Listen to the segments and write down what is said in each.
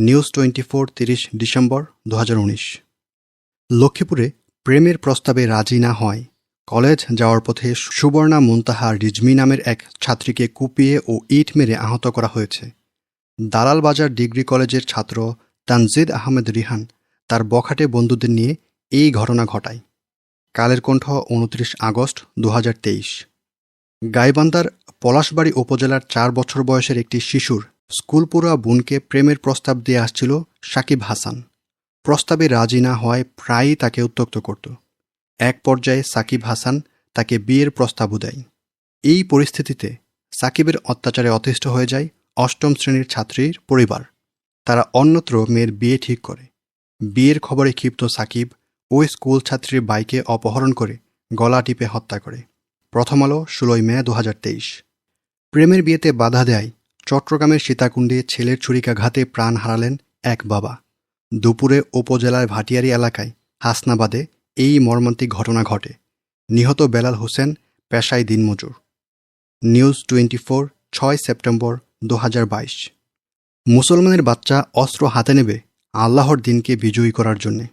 News twenty four তিরিশ December দু হাজার উনিশ। লক্ষ্মীপুরে প্রেমের প্রস্তাবে রাজি না হয়। কলেজ যাওয়ার পথে সুবর্ণা মুনতাহা রিজমি নামের এক ছাত্রীকে কুপিয়ে ও ইট মেরে আহত করা হয়েছে। দালালবাজার ডিগ্রি কলেজের ছাত্র তানজিদ আহমেদ রিহান তার বখাটে বন্ধুদের নিয়ে এই ঘটনা ঘটায়। কালের কণ্ঠ উনত্রিশ আগস্ট দু হাজার তেইশ। গাইবান্ধার পলাশবাড়ী উপজেলার চার বছর বয়সের একটি শিশুর স্কুলপুরা বোনকে প্রেমের প্রস্তাব দিয়ে আসছিল সাকিব হাসান। প্রস্তাবে রাজি না হওয়ায় প্রায়ই তাকে উত্তক্ত করত। এক পর্যায়ে সাকিব হাসান তাকে বিয়ের প্রস্তাবও দেয়। এই পরিস্থিতিতে সাকিবের অত্যাচারে অতিষ্ঠ হয়ে যায় অষ্টম শ্রেণির ছাত্রীর পরিবার। তারা অন্যত্র মেয়ের বিয়ে ঠিক করে। বিয়ের খবরে ক্ষিপ্ত সাকিব ওই স্কুল ছাত্রীর বাইকে অপহরণ করে গলা টিপে হত্যা করে। প্রথম আলো ষোলোই মে দু হাজার তেইশ। প্রেমের বিয়েতে বাধা দেয় চট্টগ্রামের সীতাকুণ্ডে ছেলের ছুরিকাঘাতে প্রাণ হারালেন এক বাবা। দুপুরে উপজেলার ভাটিয়ারি এলাকায় হাসনাবাদে এই মর্মান্তিক ঘটনা ঘটে। নিহত বেলাল হোসেন, পেশায় দিনমজুর। নিউজ টোয়েন্টি ফোর ছয় সেপ্টেম্বর দু হাজার বাইশ। মুসলমানের বাচ্চা অস্ত্র হাতে নেবে আল্লাহর দিনকে বিজয়ী করার জন্যে।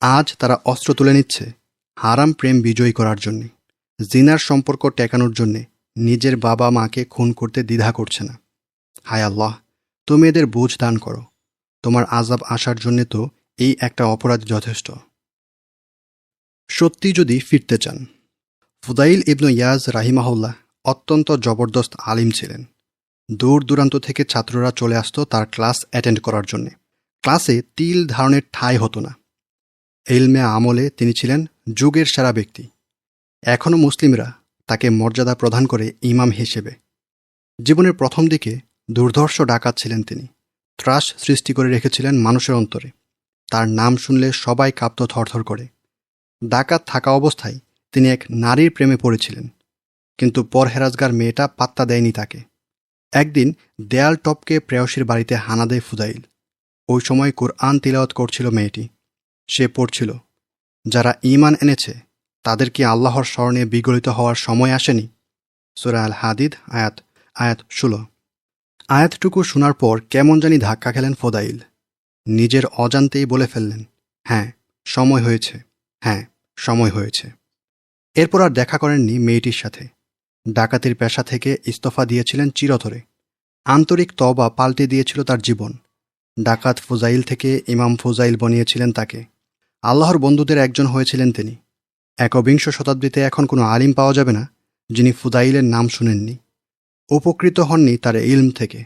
আজ তারা অস্ত্র তুলে নিচ্ছে হারাম প্রেম বিজয়ী করার জন্যে। জিনার সম্পর্ক টেকানোর জন্যে নিজের বাবা মাকে খুন করতে দ্বিধা করছে না। হায় আল্লাহ, তুমি এদের বুঝ দান করো। তোমার আজাব আসার জন্যে তো এই একটা অপরাধ যথেষ্ট। সত্যি যদি ফিরতে চান, ফুদাইল ইবনু ইয়াজ রাহিমাহুল্লাহ অত্যন্ত জবরদস্ত আলিম ছিলেন। দূর দূরান্ত থেকে ছাত্ররা চলে আসতো তার ক্লাস অ্যাটেন্ড করার জন্যে। ক্লাসে তিল ধারণের ঠাঁই হতো না। এলমে আমলে তিনি ছিলেন যুগের সেরা ব্যক্তি। এখনও মুসলিমরা তাকে মর্যাদা প্রদান করে ইমাম হিসেবে। জীবনের প্রথম দিকে দুর্ধর্ষ ডাকাত ছিলেন তিনি। ত্রাস সৃষ্টি করে রেখেছিলেন মানুষের অন্তরে। তার নাম শুনলে সবাই কাঁপত থরথর করে। ডাকাত থাকা অবস্থায় তিনি এক নারীর প্রেমে পড়েছিলেন। কিন্তু পরহেরাজগার মেয়েটা পাত্তা দেয়নি তাকে। একদিন দেয়াল টপকে প্রেয়সীর বাড়িতে হানা দেয় ফুদাইল ওই সময় কোরআন তিলাওয়াত করছিল মেয়েটি। সে পড়ছিল, যারা ইমান এনেছে, তাদের কি আল্লাহর স্মরণে বিগলিত হওয়ার সময় আসেনি? সুরা আল হাদিদ আয়াত আয়াত ষোলো। আয়াতটুকু শোনার পর কেমন জানি ধাক্কা খেলেন ফোদাইল। নিজের অজান্তেই বলে ফেললেন হ্যাঁ সময় হয়েছে হ্যাঁ সময় হয়েছে। এরপর আর দেখা করেননি মেয়েটির সাথে। ডাকাতির পেশা থেকে ইস্তফা দিয়েছিলেন চিরতরে। আন্তরিক তবা পাল্টে দিয়েছিল তার জীবন। ডাকাত ফুজাইল থেকে ইমাম ফুজাইল বনিয়েছিলেন তাকে। আল্লাহর বন্ধুদের একজন হয়েছিলেন তিনি। একবিংশ শতাব্দীতে এখন কোনো আলিম পাওয়া যাবে না যিনি ফুদাইলের নাম শুনেননি। উপকৃত হননি তার ইলম থেকে।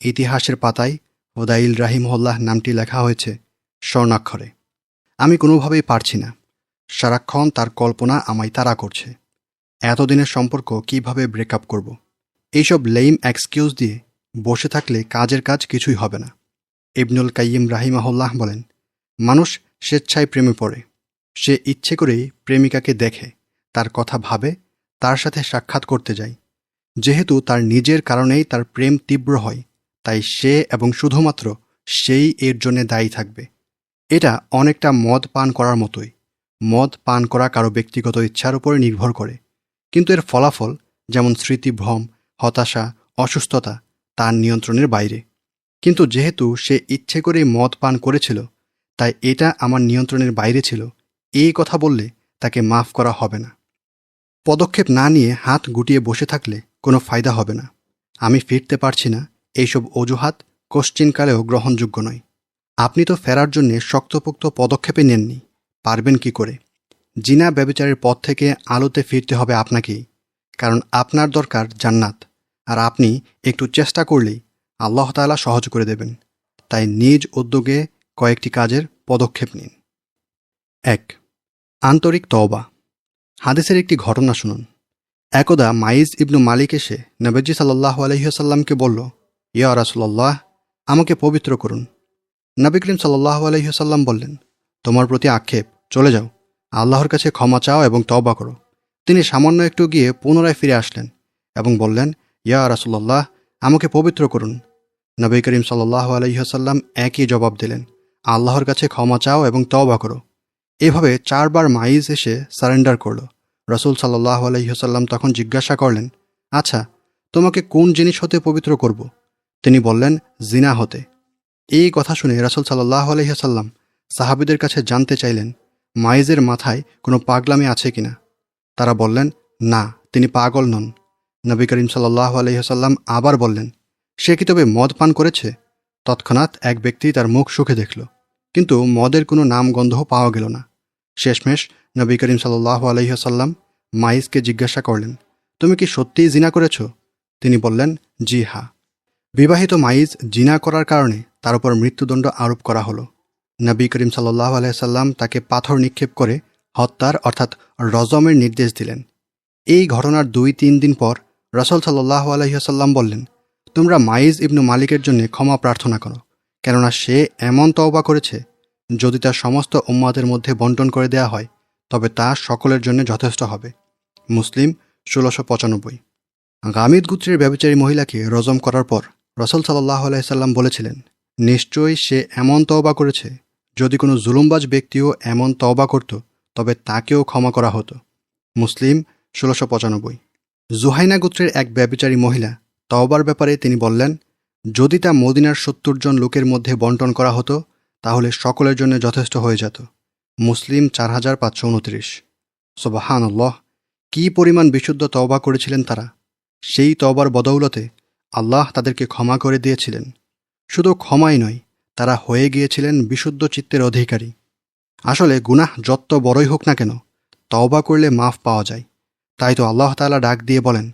ইতিহাসের পাতায় ফুদাইল রাহিমহল্লাহ নামটি লেখা হয়েছে স্বর্ণাক্ষরে। আমি কোনোভাবেই পারছি না। সারাক্ষণ তার কল্পনা আমায় তাড়া করছে। এতদিনের সম্পর্ক কীভাবে ব্রেকআপ করব। এইসব লেইম এক্সকিউজ দিয়ে বসে থাকলে কাজের কাজ কিছুই হবে না। ইবনুল কাইয়িম রাহিমাহুল্লাহ বলেন, মানুষ স্বেচ্ছায় প্রেমে পড়ে। সে ইচ্ছে করেই প্রেমিকাকে দেখে, তার কথা ভাবে, তার সাথে সাক্ষাৎ করতে যায়। যেহেতু তার নিজের কারণেই তার প্রেম তীব্র হয়, তাই সে এবং শুধুমাত্র সেই এর জন্যে দায়ী থাকবে। এটা অনেকটা মদ পান করার মতোই। মদ পান করা কারও ব্যক্তিগত ইচ্ছার উপরে নির্ভর করে। কিন্তু এর ফলাফল, যেমন স্মৃতিভ্রম হতাশা, অসুস্থতা, তার নিয়ন্ত্রণের বাইরে। কিন্তু যেহেতু সে ইচ্ছে করে মদ পান করেছিল, তাই এটা আমার নিয়ন্ত্রণের বাইরে ছিল। এই কথা বললে তাকে মাফ করা হবে না। পদক্ষেপ না নিয়ে হাত গুটিয়ে বসে থাকলে কোনো ফায়দা হবে না। আমি ফিরতে পারছি না, এইসব অজুহাত কোশ্চিনকালেও গ্রহণযোগ্য নয়। আপনি তো ফেরার জন্যে শক্তপোক্ত পদক্ষেপে নেননি, পারবেন কি করে? জিনা ব্যবচারের পথ থেকে আলোতে ফিরতে হবে আপনাকেই, কারণ আপনার দরকার জান্নাত, আর আপনি একটু চেষ্টা করলেই আল্লাহ তালা সহজ করে দেবেন। তাই নিজ উদ্যোগে কয়েকটি কাজের পদক্ষেপ নিন। এক, আন্তরিক তওবা। হাদিসের একটি ঘটনা শুনুন। একদা মাইজ ইবনু মালিক এসে নবজি সাল্লাহ আলহিহাসাল্লামকে বলল, ইয়া রাসুল্লাহ আমাকে পবিত্র করুন। নবী করিম সাল্লাহ আলহিহাসাল্লাম বললেন, তোমার প্রতি আক্ষেপ, চলে যাও। আল্লাহর কাছে ক্ষমা চাও এবং তওবা করো। তিনি সামান্য একটু গিয়ে পুনরায় ফিরে আসলেন এবং বললেন, ইয়া রাসুল্লাহ আমাকে পবিত্র করুন। নবী করিম সাল্লাহ আলহিহাসাল্লাম একই জবাব দিলেন, আল্লাহর কাছে ক্ষমা চাও এবং তওবা করো। এভাবে চারবার মাইজ এসে সারেন্ডার করল। রসুল সাল্লাহ আলহিহসাল্লাম তখন জিজ্ঞাসা করলেন আচ্ছা তোমাকে কোন জিনিস হতে পবিত্র করব? তিনি বললেন, জিনা হতে। এই কথা শুনে রাসুল সাল্লাহ আলহিহাসাল্লাম সাহাবিদের কাছে জানতে চাইলেন, মাইজের মাথায় কোনো পাগলামি আছে কিনা? তারা বললেন, না, তিনি পাগল নন। নবী করিম সাল্লাহ আলহিহাসাল্লাম আবার বললেন, সে কি তবে মদ পান করেছে? তৎক্ষণাৎ এক ব্যক্তি তার মুখ সুখে দেখল। কিন্তু মদের কোনো নাম গন্ধ পাওয়া গেল না। শেষমেশ নবী করিম সাল্লাহ আলহিহাসাল্লাম মাইজকে জিজ্ঞাসা করলেন, তুমি কি সত্যিই জিনা করেছ? তিনি বললেন, জি হা। বিবাহিত মাইজ জিনা করার কারণে তার উপর মৃত্যুদণ্ড আরোপ করা হলো। নবী করিম সাল্লাহ আলাইসাল্লাম তাকে পাথর নিক্ষেপ করে হত্যার অর্থাৎ রজমের নির্দেশ দিলেন। এই ঘটনার দুই তিন দিন পর রসল সাল্লাহ আলহিহাসাল্লাম বললেন, তোমরা মাইজ ইবনু মালিকের জন্য ক্ষমা প্রার্থনা করো। কেননা সে এমন তওবা করেছে, যদি তার সমস্ত উম্মাদের মধ্যে বন্টন করে দেয়া হয়, তবে তা সকলের জন্য যথেষ্ট হবে। মুসলিম, ষোলোশো পঁচানব্বই। গামিদ গুত্রের ব্যবচারী মহিলাকে রজম করার পর রসল সাল্লাহ আলাইসাল্লাম বলেছিলেন, নিশ্চয়ই সে এমন তওবা করেছে, যদি কোনো জুলুমবাজ ব্যক্তিও এমন তওবা করত, তবে তাকেও ক্ষমা করা হতো। মুসলিম, ষোলোশো পঁচানব্বই। জুহাইনা গোত্রের এক ব্যবচারী মহিলা তওবার ব্যাপারে তিনি বললেন যদি তা মদিনার সত্তর জন লোকের মধ্যে বন্টন করা হতো, তাহলে সকলের জন্য যথেষ্ট হয়ে যেত। মুসলিম চার হাজার পাঁচশো উনত্রিশ। সোবাহানল্লাহ, কী পরিমাণ বিশুদ্ধ তওবা করেছিলেন তারা? সেই তওবার বদৌলতে আল্লাহ তাদেরকে ক্ষমা করে দিয়েছিলেন। শুধু ক্ষমাই নয়, তারা হয়ে গিয়েছিলেন বিশুদ্ধ চিত্তের অধিকারী। আসলে গুনাহ যত বড়ই হোক না কেন, তওবা করলে মাফ পাওয়া যায়। তাই তো আল্লাহ তালা ডাক দিয়ে বলেন,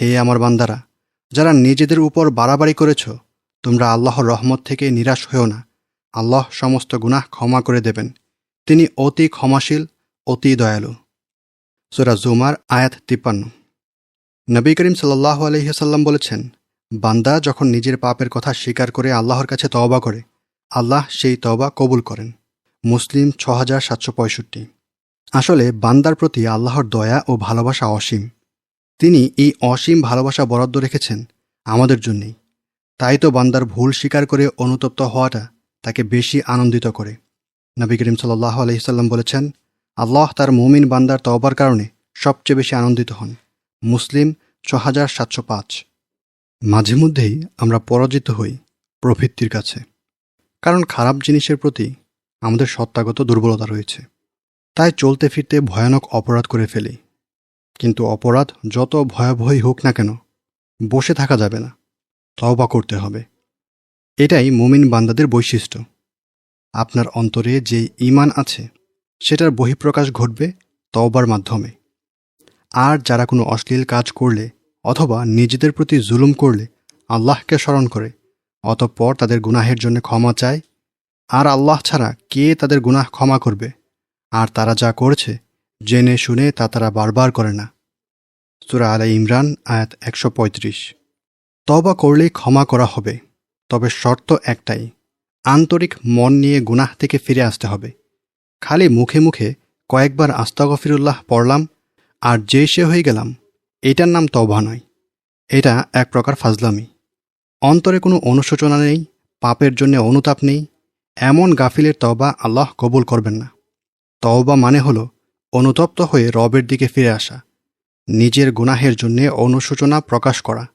হে আমার বান্দারা যারা নিজেদের উপর বাড়াবাড়ি করেছ, তোমরা আল্লাহর রহমত থেকে নিরাশ হয়েও না। আল্লাহ সমস্ত গুনাহ ক্ষমা করে দেবেন। তিনি অতি ক্ষমাশীল, অতি দয়ালু। সুরা জুমার আয়াত তিপ্পান্ন। নবী করিম সাল্লাহ আলহিহাসাল্লাম বলেছেন, বান্দা যখন নিজের পাপের কথা স্বীকার করে আল্লাহর কাছে তওবা করে, আল্লাহ সেই তওবা কবুল করেন। মুসলিম ছ সাতশো পঁয়ষট্টি। আসলে বান্দার প্রতি আল্লাহর দয়া ও ভালোবাসা অসীম। তিনি এই অসীম ভালোবাসা বরাদ্দ রেখেছেন আমাদের জন্যেই। তাই তো বান্দার ভুল স্বীকার করে অনুতপ্ত হওয়াটা তাকে বেশি আনন্দিত করে। নবী করিম সাল্লাহ আলহিসাল্লাম বলেছেন, আল্লাহ তার মুমিন বান্দার তওবার কারণে সবচেয়ে বেশি আনন্দিত হন। মুসলিম ছ হাজার সাতশো পাঁচ। মাঝে মধ্যেই আমরা পরাজিত হই প্রবৃত্তির কাছে। কারণ খারাপ জিনিসের প্রতি আমাদের সত্তাগত দুর্বলতা রয়েছে। তাই চলতে ফিরতে ভয়ানক অপরাধ করে ফেলি। কিন্তু অপরাধ যত ভয়াবহই হোক না কেন, বসে থাকা যাবে না। তওবা করতে হবে। এটাই মুমিন বান্দাদের বৈশিষ্ট্য। আপনার অন্তরে যে ইমান আছে, সেটার বহিঃপ্রকাশ ঘটবে তওবার মাধ্যমে। আর যারা কোনো অশ্লীল কাজ করলে অথবা নিজেদের প্রতি জুলুম করলে আল্লাহকে স্মরণ করে, অতঃপর তাদের গুনাহের জন্য ক্ষমা চায়। আর আল্লাহ ছাড়া কে তাদের গুনাহ ক্ষমা করবে? আর তারা যা করছে জেনে শুনে তা তারা বারবার করে না। সুরা আলাই ইমরান, আয়াত একশো পঁয়ত্রিশ। তবা করলেই ক্ষমা করা হবে, তবে শর্ত একটাই, আন্তরিক মন নিয়ে গুনাহ থেকে ফিরে আসতে হবে। খালি মুখে মুখে কয়েকবার আস্তাগফিরুল্লাহ পড়লাম, আর যে সে হয়ে গেলাম, এটার নাম তবা নয়। এটা এক প্রকার ফাজলামি। অন্তরে কোনো অনুশোচনা নেই, পাপের জন্য অনুতাপ নেই, এমন গাফিলের তবা আল্লাহ কবুল করবেন না। তওবা মানে হল অনুতপ্ত হয়ে রবের দিকে ফিরে আসা। নিজের গুনাহের জন্যে অনুশোচনা প্রকাশ করা।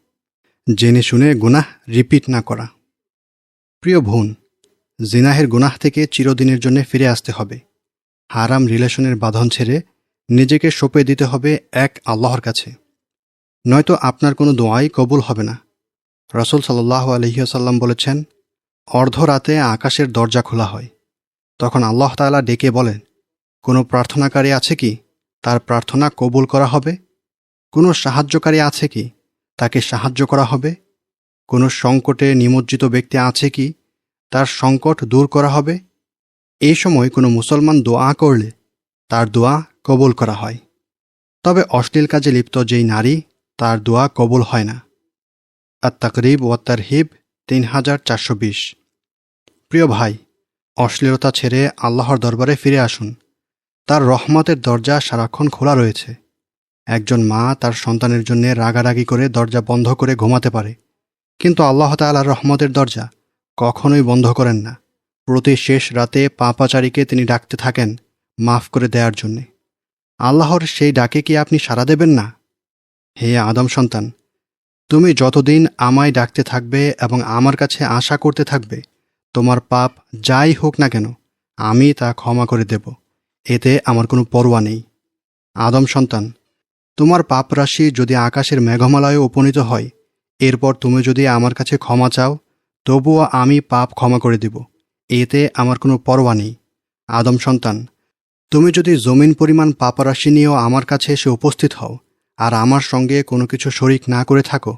জেনে শুনে গুনাহ রিপিট না করা। প্রিয় বোন, জিনাহের গুনাহ থেকে চিরদিনের জন্য ফিরে আসতে হবে। হারাম রিলেশনের বাঁধন ছেড়ে নিজেকে সঁপে দিতে হবে এক আল্লাহর কাছে। নয়তো আপনার কোনো দোয়াই কবুল হবে না। রসুল সাল্লাহ আলহিহাসাল্লাম বলেছেন, অর্ধরাতে আকাশের দরজা খোলা হয়। তখন আল্লাহ তালা ডেকে বলেন কোনো প্রার্থনাকারী আছে কি? তার প্রার্থনা কবুল করা হবে? কোনো সাহায্যকারী আছে কি? তাকে সাহায্য করা হবে? কোনো সংকটে নিমজ্জিত ব্যক্তি আছে কি? তার সংকট দূর করা হবে? এই সময় কোনো মুসলমান দোয়া করলে তার দোয়া কবুল করা হয়। তবে অশ্লীল কাজে লিপ্ত যেই নারী, তার দোয়া কবুল হয় না। আর তাকরিব ও তারহিব তিন হাজার চারশো বিশ। প্রিয় ভাই, অশ্লীলতা ছেড়ে আল্লাহর দরবারে ফিরে আসুন। তার রহমতের দরজা সারাক্ষণ খোলা রয়েছে। একজন মা তার সন্তানের জন্য রাগারাগি করে দরজা বন্ধ করে ঘুমাতে পারে। কিন্তু আল্লাহ তালার রহমতের দরজা কখনোই বন্ধ করেন না। প্রতি শেষ রাতে পাপাচারীকে তিনি ডাকতে থাকেন মাফ করে দেওয়ার জন্যে। আল্লাহর সেই ডাকে কি আপনি সাড়া দেবেন না? হে আদম সন্তান, তুমি যতদিন আমায় ডাকতে থাকবে এবং আমার কাছে আশা করতে থাকবে, তোমার পাপ যাই হোক না কেন, আমি তা ক্ষমা করে দেব। এতে আমার কোনো পরোয়া নেই। আদম সন্তান, তোমার পাপ রাশি যদি আকাশের মেঘমালয়ে উপনীত হয়, এরপর তুমি যদি আমার কাছে ক্ষমা চাও, তবুও আমি পাপ ক্ষমা করে দেব। এতে আমার কোনো পরোয়া নেই। আদম সন্তান, তুমি যদি জমিন পরিমাণ পাপরাশি নিয়েও আমার কাছে এসে উপস্থিত হও, আর আমার সঙ্গে কোনো কিছু শরিক না করে থাকো,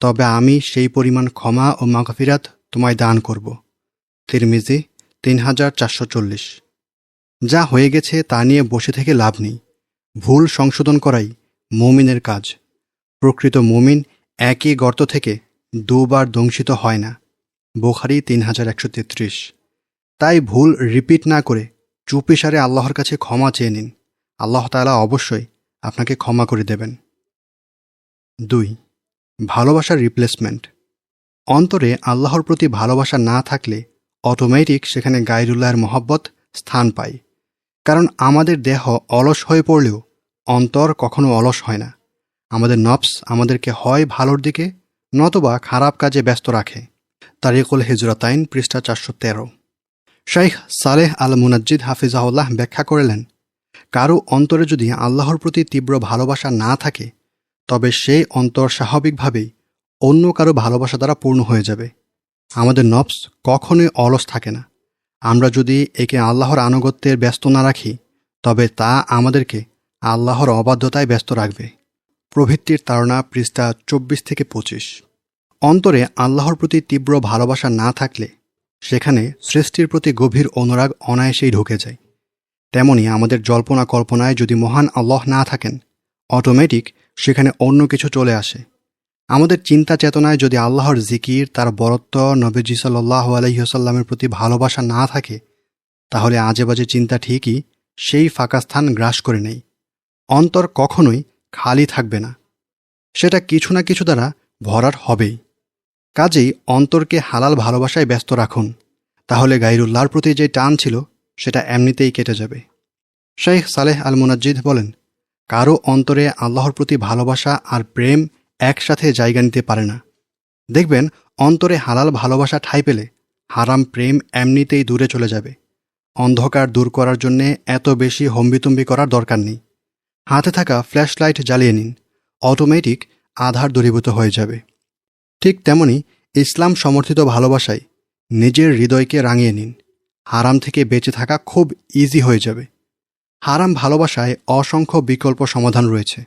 তবে আমি সেই পরিমাণ ক্ষমা ও মাগফিরাত তোমায় দান করব। তিরমিজি তিন হাজার চারশো চল্লিশ। যা হয়ে গেছে তা নিয়ে বসে থেকে লাভ নেই। ভুল সংশোধন করাই মুমিনের কাজ। প্রকৃত মুমিন একই গর্ত থেকে দুবার দংশিত হয় না। বোখারি তিন হাজার একশো তেত্রিশ। তাই ভুল রিপিট না করে চুপিসারে আল্লাহর কাছে ক্ষমা চেয়ে নিন। আল্লাহ তাআলা অবশ্যই আপনাকে ক্ষমা করে দেবেন। দুই, ভালোবাসার রিপ্লেসমেন্ট অন্তরে আল্লাহর প্রতি ভালোবাসা না থাকলে অটোমেটিক সেখানে গাইরুল্লাহর মহব্বত স্থান পায়। কারণ আমাদের দেহ অলস হয়ে পড়লেও অন্তর কখনো অলস হয় না। আমাদের নফস আমাদেরকে হয় ভালোর দিকে, নতবা খারাপ কাজে ব্যস্ত রাখে। তারিকুল হিজরতাইন, পৃষ্ঠা চারশো তেরো। শাইখ সালেহ আল মুনাজ্জিদ হাফিজাউল্লাহ ব্যাখ্যা করলেন, কারও অন্তরে যদি আল্লাহর প্রতি তীব্র ভালোবাসা না থাকে, তবে সেই অন্তর স্বাভাবিকভাবেই অন্য কারও ভালোবাসা দ্বারা পূর্ণ হয়ে যাবে। আমাদের নফস কখনোই অলস থাকে না। আমরা যদি একে আল্লাহর আনুগত্যের ব্যস্ত না রাখি, তবে তা আমাদেরকে আল্লাহর অবাধ্যতায় ব্যস্ত রাখবে। প্রভৃতির তাড়না পৃষ্ঠা চব্বিশ থেকে পঁচিশ। অন্তরে আল্লাহর প্রতি তীব্র ভালোবাসা না থাকলে, সেখানে সৃষ্টির প্রতি গভীর অনুরাগ অনায়াসেই ঢুকে যায়। তেমনি আমাদের জল্পনা কল্পনায় যদি মহান আল্লাহ না থাকেন অটোমেটিক সেখানে অন্য কিছু চলে আসে। আমাদের চিন্তা চেতনায় যদি আল্লাহর জিকির, তার বরত্ব নবীজি সাল্লাহ আলহিহসাল্লামের প্রতি ভালোবাসা না থাকে, তাহলে আজে বাজে চিন্তা ঠিকই সেই ফাঁকা স্থান গ্রাস করে নেই। অন্তর কখনোই খালি থাকবে না। সেটা কিছু না কিছু দ্বারা ভরার হবেই। কাজেই অন্তরকে হালাল ভালোবাসায় ব্যস্ত রাখুন। তাহলে গাইরুল্লাহর প্রতি যে টান ছিল, সেটা এমনিতেই কেটে যাবে। শেখ সালেহ আল মুনাজ্জিদ বলেন, কারও অন্তরে আল্লাহর প্রতি ভালোবাসা আর প্রেম একসাথে জায়গা নিতে পারে না। দেখবেন, অন্তরে হালাল ভালোবাসা ঠাঁই পেলে হারাম প্রেম এমনিতেই দূরে চলে যাবে। অন্ধকার দূর করার জন্যে এত বেশি হম্বিতম্বি করার দরকার নেই। হাতে থাকা ফ্ল্যাশ লাইট জ্বালিয়ে নিন, অটোমেটিক আধার দূরীভূত হয়ে যাবে। ঠিক তেমনি ইসলাম সমর্থিত ভালোবাসায় নিজের হৃদয়কে রাঙিয়ে নিন, হারাম থেকে বেঁচে থাকা খুব ইজি হয়ে যাবে। হারাম ভালোবাসায় অসংখ্য বিকল্প সমাধান রয়েছে,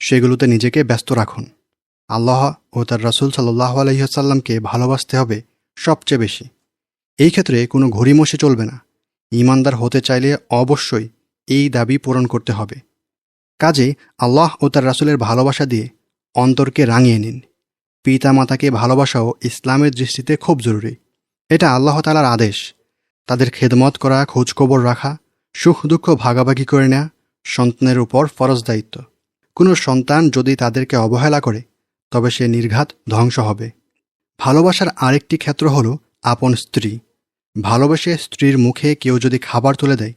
সেগুলোতে নিজেকে ব্যস্ত রাখুন। আল্লাহ ও তার রাসুল সাল্লাহ আলহিহাসাল্লামকে ভালোবাসতে হবে সবচেয়ে বেশি। এই ক্ষেত্রে কোনো ঘড়িমসি চলবে না। ইমানদার হতে চাইলে অবশ্যই এই দাবি পূরণ করতে হবে। কাজে আল্লাহ ও তার রাসুলের ভালোবাসা দিয়ে অন্তরকে রাঙিয়ে নিন। পিতা মাতাকে ভালোবাসাও ইসলামের দৃষ্টিতে খুব জরুরি। এটা আল্লাহ তালার আদেশ। তাদের খেদমত করা, খোঁজখবর রাখা, সুখ দুঃখ ভাগাভাগি করে নেওয়া সন্তানের উপর ফরজ দায়িত্ব। কোনো সন্তান যদি তাদেরকে অবহেলা করে তবে সে নির্ঘাত ধ্বংস হবে। ভালোবাসার আরেকটি ক্ষেত্র হল আপন স্ত্রী। ভালোবেসে স্ত্রীর মুখে কেউ যদি খাবার তুলে দেয়,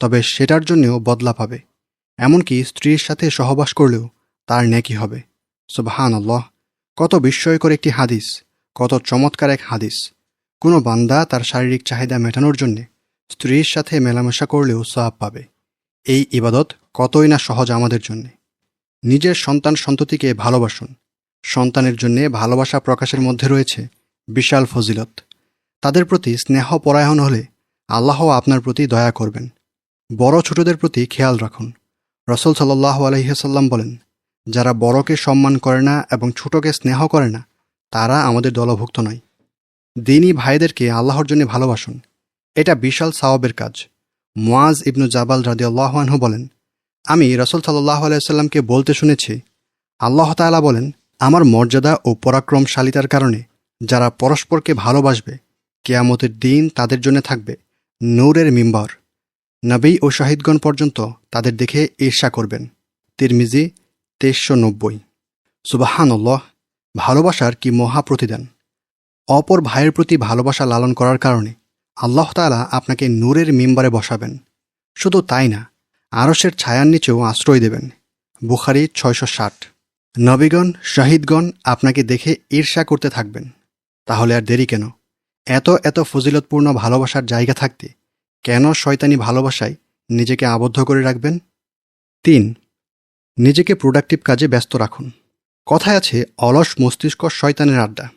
তবে সেটার জন্যও বদলা পাবে। এমনকি স্ত্রীর সাথে সহবাস করলেও তার নেকি হবে। সুবহান আল্লাহ কত বিস্ময়কর একটি হাদিস, কত চমৎকার এক হাদিস। কোনো বান্দা তার শারীরিক চাহিদা মেটানোর জন্যে স্ত্রীর সাথে মেলামেশা করলেও সওয়াব পাবে। এই ইবাদত কতই না সহজ আমাদের জন্যে। নিজের সন্তান সন্ততিকে ভালোবাসুন। সন্তানের জন্যে ভালোবাসা প্রকাশের মধ্যে রয়েছে বিশাল ফজিলত। তাদের প্রতি স্নেহ পরায়ণ হলে আল্লাহ আপনার প্রতি দয়া করবেন। বড় ছোটদের প্রতি খেয়াল রাখুন। রসল সাল্লাহ আলহিহাসাল্লাম বলেন, যারা বড়কে সম্মান করে না এবং ছোটকে স্নেহ করে না, তারা আমাদের দলভুক্ত নয়। দিনই ভাইদেরকে আল্লাহর জন্য ভালোবাসুন। এটা বিশাল সাওয়াবের কাজ। মুয়াজ ইবনু জাবাল রাদি আল্লাহানহু বলেন, আমি রসল সাল্লাহ আলাইসাল্লামকে বলতে শুনেছি। আল্লাহ তালা বলেন আমার মর্যাদা ও পরাক্রমশালিতার কারণে যারা পরস্পরকে ভালোবাসবে, কেয়ামতের দিন তাদের জন্য থাকবে নূরের মিম্বর। নবী ও শাহিদগণ পর্যন্ত তাদের দেখে ঈর্ষা করবেন। তিরমিজি তেইশশো নব্বই। সুবাহানল্লাহ, ভালোবাসার কি মহা প্রতিদান? অপর ভাইয়ের প্রতি ভালোবাসা লালন করার কারণে আল্লাহ তালা আপনাকে নূরের মিম্বারে বসাবেন। শুধু তাই না আরসের ছায়ার নিচেও আশ্রয় দেবেন। বুখারি ছয়শো ষাট। নবীগণ, শাহিদগণ আপনাকে দেখে ঈর্ষা করতে থাকবেন। তাহলে আর দেরি কেন? এত এত ফজিলতপূর্ণ ভালোবাসার জায়গা থাকতে কেন শয়তানি ভালোবাসায় নিজেকে আবদ্ধ করে রাখবেন? তিন, নিজেকে প্রোডাক্টিভ কাজে ব্যস্ত রাখুন। কথায় আছে, অলস মস্তিষ্ক শয়তানের আড্ডা।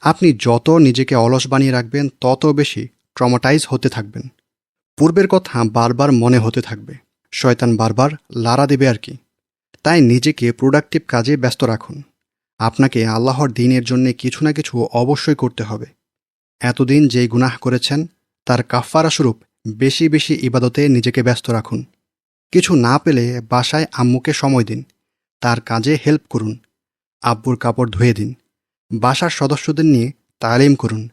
আপনি যত নিজেকে অলস বানিয়ে রাখবেন, তত বেশি ট্রমাটাইজ হতে থাকবেন। পূর্বের কথা বারবার মনে হতে থাকবে। শয়তান বারবার লারা দেবে আর কি। তাই নিজেকে প্রোডাক্টিভ কাজে ব্যস্ত রাখুন। আপনাকে আল্লাহর দিনের জন্য কিছু না কিছু অবশ্যই করতে হবে। এতদিন যেই গুনাহ করেছেন, তার কাফারা স্বরূপ বেশি বেশি ইবাদতে নিজেকে ব্যস্ত রাখুন। কিছু না পেলে বাসায় আম্মুকে সময় দিন। তার কাজে হেল্প করুন। আব্বুর কাপড় ধুয়ে দিন। বাসার সদস্যদের নিয়ে তালিম করুন।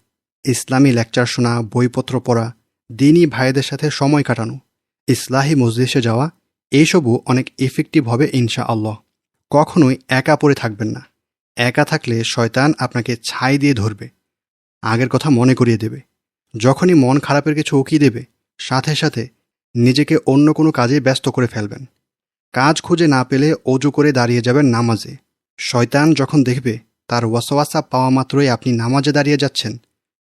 ইসলামী লেকচার শোনা, বইপত্র পড়া দিনই ভাইদের সাথে সময় কাটানো, ইসলাহি মজলিসে যাওয়া এইসবও অনেক ইফেক্টিভ হবে ইনশা আল্লাহ কখনোই একা পড়ে থাকবেন না। একা থাকলে শয়তান আপনাকে ছাই দিয়ে ধরবে। আগের কথা মনে করিয়ে দেবে। যখনই মন খারাপের কিছু উকিয়ে দেবে, সাথে সাথে নিজেকে অন্য কোনো কাজে ব্যস্ত করে ফেলবেন। কাজ খুঁজে না পেলে অজু করে দাঁড়িয়ে যাবেন নামাজে। শয়তান যখন দেখবে তার ওয়াসওয়াসা পাওয়া মাত্রই আপনি নামাজে দাঁড়িয়ে যাচ্ছেন,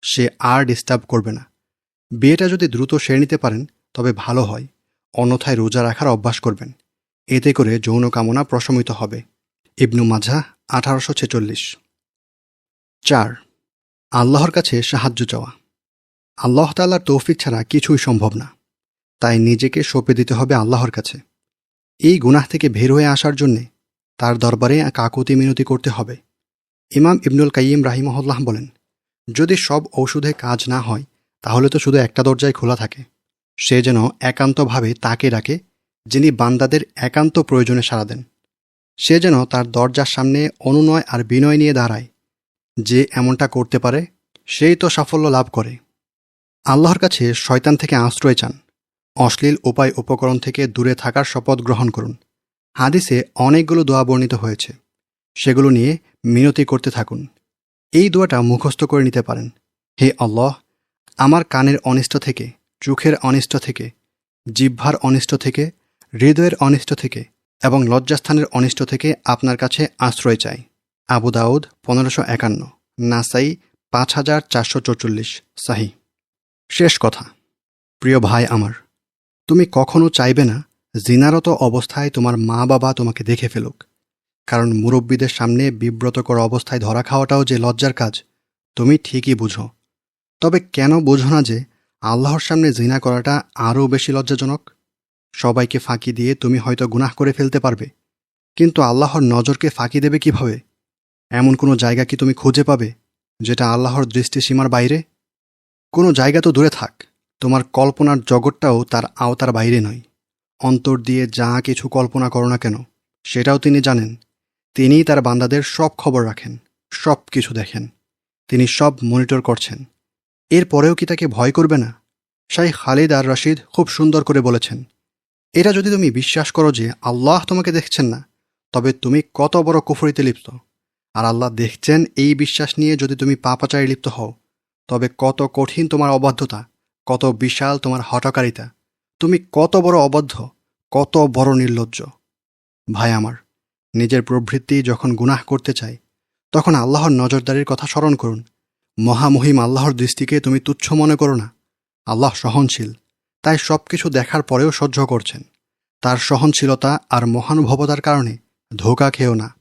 সে আর ডিস্টার্ব করবে না। বিয়েটা যদি দ্রুত সেরে নিতে পারেন, তবে ভালো হয়। অন্যথায় রোজা রাখার অভ্যাস করবেন। এতে করে যৌন কামনা প্রশমিত হবে। ইবনু মাঝা আঠারোশো ছেচল্লিশ। চার, আল্লাহর কাছে সাহায্য চাওয়া। আল্লাহ তাল্লার তৌফিক ছাড়া কিছুই সম্ভব না। তাই নিজেকে সঁপে দিতে হবে আল্লাহর কাছে। এই গুনাহ থেকে বের হয়ে আসার জন্যে তার দরবারে কাকুতি মিনতি করতে হবে। ইমাম ইবনুল কাইম রাহিমহল্লাহ বলেন, যদি সব ঔষধে কাজ না হয়, তাহলে তো শুধু একটা দরজায় খোলা থাকে। সে যেন একান্তভাবে তাকে ডাকে, যিনি বান্দাদের একান্ত প্রয়োজনে সাড়া দেন। সে যেন তার দরজার সামনে অনুনয় আর বিনয় নিয়ে দাঁড়ায়। যে এমনটা করতে পারে, সেই তো সাফল্য লাভ করে। আল্লাহর কাছে শয়তান থেকে আশ্রয় চান। অশ্লীল উপায় উপকরণ থেকে দূরে থাকার শপথ গ্রহণ করুন। হাদিসে অনেকগুলো দোয়া বর্ণিত হয়েছে। সেগুলো নিয়ে মিনতি করতে থাকুন। এই দোয়াটা মুখস্থ করে নিতে পারেন। হে আল্লাহ, আমার কানের অনিষ্ট থেকে চোখের অনিষ্ট থেকে, জিহ্বার অনিষ্ট থেকে, হৃদয়ের অনিষ্ট থেকে এবং লজ্জাস্থানের অনিষ্ট থেকে আপনার কাছে আশ্রয় চাই। আবু দাউদ, পনেরোশো একান্ন। নাসাই, পাঁচ হাজার চারশো চৌচল্লিশ। সাহি। শেষ কথা। প্রিয় ভাই আমার, তুমি কখনো চাইবে না জিনারত অবস্থায় তোমার মা বাবা তোমাকে দেখে ফেলুক। কারণ মুরব্বীদের সামনে বিব্রতকর অবস্থায় ধরা খাওয়াটাও যে লজ্জার কাজ, তুমি ঠিকই বুঝো। তবে কেন বোঝো না যে আল্লাহর সামনে জিনা করাটা আরও বেশি লজ্জাজনক। সবাইকে ফাঁকি দিয়ে তুমি হয়তো গুনাহ করে ফেলতে পারবে, কিন্তু আল্লাহর নজরকে ফাঁকি দেবে কীভাবে? এমন কোনো জায়গা কি তুমি খুঁজে পাবে যেটা আল্লাহর দৃষ্টিসীমার বাইরে? কোনো জায়গা তো দূরে থাক, তোমার কল্পনার জগৎটাও তার আওতার বাইরে নয়। অন্তর দিয়ে যা কিছু কল্পনা করো না কেন, সেটাও তিনি জানেন। তিনিই তার বান্দাদের সব খবর রাখেন, সব কিছু দেখেন। তিনি সব মনিটর করছেন। এরপরেও কি তাকে ভয় করবে না? শাই খালিদ আর রশিদ খুব সুন্দর করে বলেছেন, এটা যদি তুমি বিশ্বাস করো যে আল্লাহ তোমাকে দেখছেন না, তবে তুমি কত বড় কুফরিতে লিপ্ত। আর আল্লাহ দেখছেন এই বিশ্বাস নিয়ে যদি তুমি পাপাচারে লিপ্ত হও, তবে কত কঠিন তোমার অবাধ্যতা, কত বিশাল তোমার হটকারিতা তুমি কত বড় অবদ্ধ কত বড় নির্লজ্জ। ভাই আমার, নিজের প্রবৃত্তি যখন গুনাহ করতে চাই, তখন আল্লাহর নজরদারির কথা স্মরণ করুন। মহামহিম আল্লাহর দৃষ্টিকে তুমি তুচ্ছ মনে করো না। আল্লাহ সহনশীল। তাই সব কিছু দেখার পরেও সহ্য করছেন। তার সহনশীলতা আর মহানুভবতার কারণে ধোকা খেও না।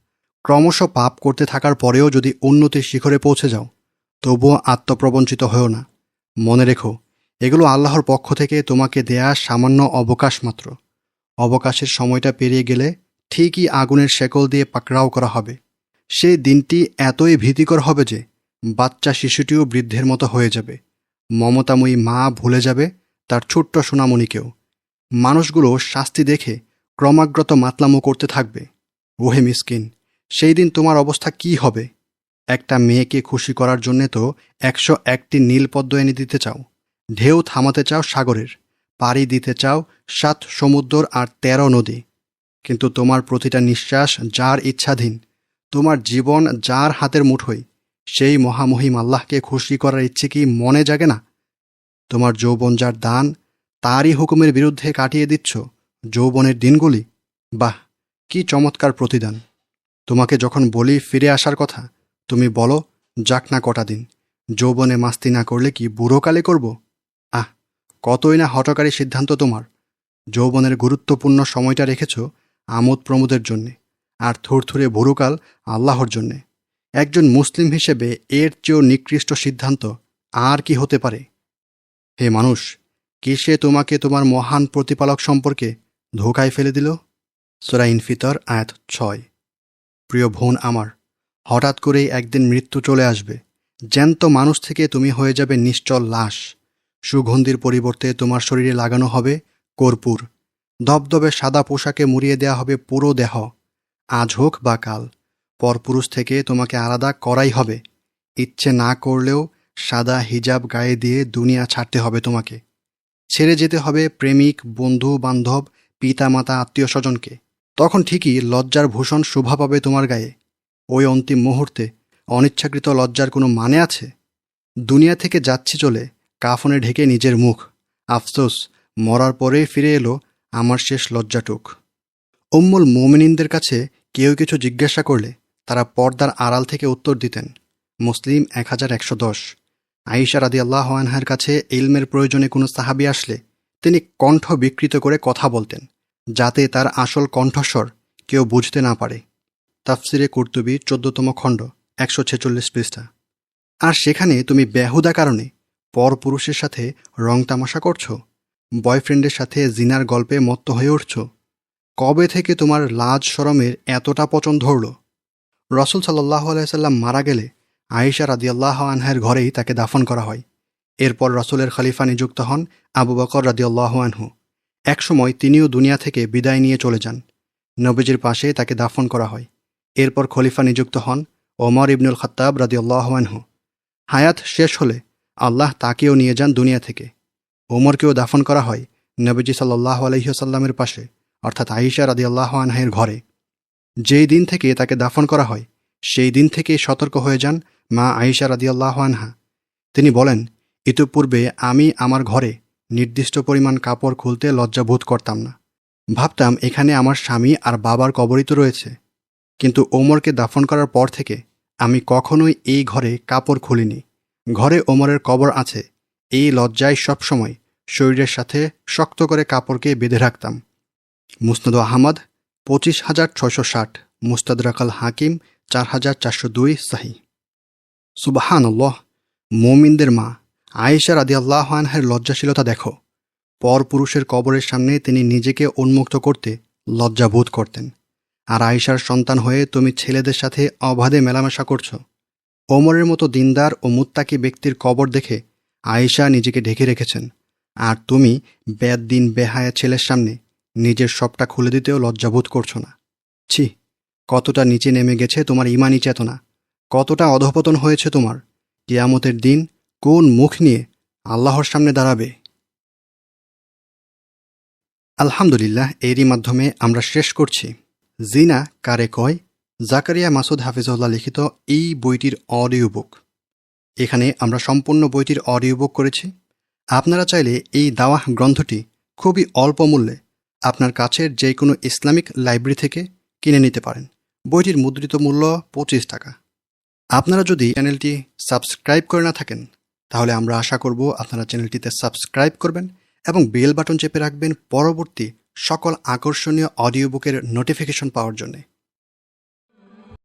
ক্রমশ পাপ করতে থাকার পরেও যদি উন্নতির শিখরে পৌঁছে যাও, তবুও আত্মপ্রবঞ্চিত হও না। মনে রেখো, এগুলো আল্লাহর পক্ষ থেকে তোমাকে দেয়া সামান্য অবকাশ মাত্র। অবকাশের সময়টা পেরিয়ে গেলে ঠিকই আগুনের শেকল দিয়ে পাকড়াও করা হবে। সেই দিনটি এতই ভীতিকর হবে যে বাচ্চা শিশুটিও বৃদ্ধের মতো হয়ে যাবে। মমতাময়ী মা ভুলে যাবে তার ছোট্ট সোনামণিকেও। মানুষগুলো শাস্তি দেখে ক্রমাগত মাতলামো করতে থাকবে। ওহে মিসকিন সেই দিন তোমার অবস্থা কি হবে? একটা মেয়েকে খুশি করার জন্যে তো একশো একটি নীলপদ্ম এনে দিতে চাও। ঢেউ থামাতে চাও সাগরের, পাড়ি দিতে চাও সাত সমুদ্র আর তেরো নদী। কিন্তু তোমার প্রতিটা নিঃশ্বাস যার ইচ্ছাধীন, তোমার জীবন যার হাতের মুঠোয় সেই মহামহিম আল্লাহকে খুশি করার ইচ্ছে কি মনে জাগে না? তোমার যৌবন যার দান, তারই হুকুমের বিরুদ্ধে কাটিয়ে দিচ্ছ যৌবনের দিনগুলি? বাহ, কি চমৎকার প্রতিদান। তোমাকে যখন বলি ফিরে আসার কথা, তুমি বলো, যাক না কটা দিন, যৌবনে মাস্তি না করলে কি বুড়োকালে করব? আহ, কতই না হটকারী সিদ্ধান্ত তোমার। যৌবনের গুরুত্বপূর্ণ সময়টা রেখেছ আমোদ প্রমোদের জন্যে, আর থুরথুরে বুড়োকাল আল্লাহর জন্যে। একজন মুসলিম হিসেবে এর চেয়েও নিকৃষ্ট সিদ্ধান্ত আর কি হতে পারে? হে মানুষ, কিসে তোমাকে তোমার মহান প্রতিপালক সম্পর্কে ধোকায় ফেলে দিল? সোরা ইনফিতর, আয়াত ছয়। প্রিয় বোন আমার, হঠাৎ করেই একদিন মৃত্যু চলে আসবে। জ্যান্ত মানুষ থেকে তুমি হয়ে যাবে নিশ্চল লাশ। সুগন্ধির পরিবর্তে তোমার শরীরে লাগানো হবে কর্পূর। দবদবে সাদা পোশাকে মুড়িয়ে দেয়া হবে পুরো দেহ। আজ হোক বা কাল পরপুরুষ থেকে তোমাকে আলাদা করাই হবে। ইচ্ছে না করলেও সাদা হিজাব গায়ে দিয়ে দুনিয়া ছাড়তে হবে তোমাকে। ছেড়ে যেতে হবে প্রেমিক, বন্ধু, বান্ধব পিতা মাতা আত্মীয় স্বজনকে তখন ঠিকই লজ্জার ভূষণ শোভা পাবে তোমার গায়ে। ওই অন্তিম মুহূর্তে অনিচ্ছাকৃত লজ্জার কোনো মানে আছে? দুনিয়া থেকে যাচ্ছি চলে কাফনে ঢেকে নিজের মুখ। আফসোস, মরার পরেই ফিরে এলো আমার শেষ লজ্জাটুক। উম্মুল মোমিনিনদের কাছে কেউ কিছু জিজ্ঞাসা করলে তারা পর্দার আড়াল থেকে উত্তর দিতেন। মুসলিম এক হাজার একশো দশ। আইসা রাদি আল্লাহ আনহার কাছে ইলমের প্রয়োজনে কোনো সাহাবি আসলে, তিনি কণ্ঠ বিকৃত করে কথা বলতেন, যাতে তার আসল কণ্ঠস্বর কেউ বুঝতে না পারে। তাফসিরে কুর্তুবি চোদ্দতম খণ্ড, একশো ছেচল্লিশ পৃষ্ঠা। আর সেখানে তুমি বেহুদা কারণে পরপুরুষের সাথে রং তামাশা করছ, বয়ফ্রেন্ডের সাথে জিনার গল্পে মত্ত হয়ে উঠছ, কবে থেকে তোমার লাজ সরমের এতটা পচন ধরল? রসুল সাল্লাহ আলাইসাল্লাম মারা গেলে আয়েশা রাদিয়াল্লাহ আনহার ঘরেই তাকে দাফন করা হয়। এরপর রসুলের খলিফা নিযুক্ত হন আবু বকর রাদিয়াল্লাহ আনহু। একসময় তিনিও দুনিয়া থেকে বিদায় নিয়ে চলে যান। নবীজির পাশে তাকে দাফন করা হয়। এরপর খলিফা নিযুক্ত হন ওমর ইবনুল খত্তাব রাদিয়াল্লাহ আনহু। হায়াত শেষ হলে আল্লাহ তাকেও নিয়ে যান দুনিয়া থেকে। ওমরকেও দাফন করা হয় নবীজি সাল্লাহ আলহিহসাল্লামের পাশে, অর্থাৎ আয়েশা রাদিয়াল্লাহ আনহের ঘরে। যেই দিন থেকে তাকে দাফন করা হয়, সেই দিন থেকেই সতর্ক হয়ে যান মা আয়েশা রাদিয়াল্লাহ আনহা। তিনি বলেন, ইতিপূর্বে আমি আমার ঘরে নির্দিষ্ট পরিমাণ কাপড় খুলতে লজ্জাবোধ করতাম না। ভাবতাম এখানে আমার স্বামী আর বাবার কবরই তো রয়েছে। কিন্তু ওমরকে দাফন করার পর থেকে আমি কখনোই এই ঘরে কাপড় খুলিনি। ঘরে ওমরের কবর আছে। এই লজ্জায় সবসময় শরীরের সাথে শক্ত করে কাপড়কে বেঁধে রাখতাম। মুসনাদ আহমদ পঁচিশ হাজার ছয়শো ষাট মুস্তাদ রাকাল হাকিম চার হাজার চারশো দুই, সাহি। সুবাহানল্লাহ, মোমিনদের মা, আয়েশা রাদি আল্লাহ আনহের লজ্জাশীলতা দেখো। পর পুরুষের কবরের সামনে তিনি নিজেকে উন্মুক্ত করতে লজ্জাবোধ করতেন। আর আয়েশার সন্তান হয়ে তুমি ছেলেদের সাথে অবাধে মেলামেশা করছ। ওমরের মতো দিনদার ও মুত্তাকি ব্যক্তির কবর দেখে আয়েশা নিজেকে ঢেকে রেখেছেন। আর তুমি বেদ দিন বেহায়া ছেলের সামনে নিজের সবটা খুলে দিতেও লজ্জাবোধ করছ না। ছি, কতটা নিচে নেমে গেছে তোমার ইমানি চেতনা। কতটা অধপতন হয়েছে তোমার। কেয়ামতের দিন কোন মুখ নিয়ে আল্লাহর সামনে দাঁড়াবে? আলহামদুলিল্লাহ, এরই মাধ্যমে আমরা শেষ করছি। জিনা কারে কয়? জাকারিয়া মাসুদ হাফিজউল্লাহ লিখিত এই বইটির অডিও বুক এখানে আমরা সম্পূর্ণ বইটির অডিও বুক করেছি। আপনারা চাইলে এই দাওয়াহ গ্রন্থটি খুবই অল্প মূল্যে আপনার কাছের যে কোনো ইসলামিক লাইব্রেরি থেকে কিনে নিতে পারেন। বইটির মুদ্রিত মূল্য পঁচিশ টাকা। আপনারা যদি চ্যানেলটি সাবস্ক্রাইব করে না থাকেন, তাহলে আমরা আশা করব আপনারা চ্যানেলটিতে সাবস্ক্রাইব করবেন এবং বেল বাটন চেপে রাখবেন পরবর্তী সকল আকর্ষণীয় অডিও বুকের নোটিফিকেশন পাওয়ার জন্যে।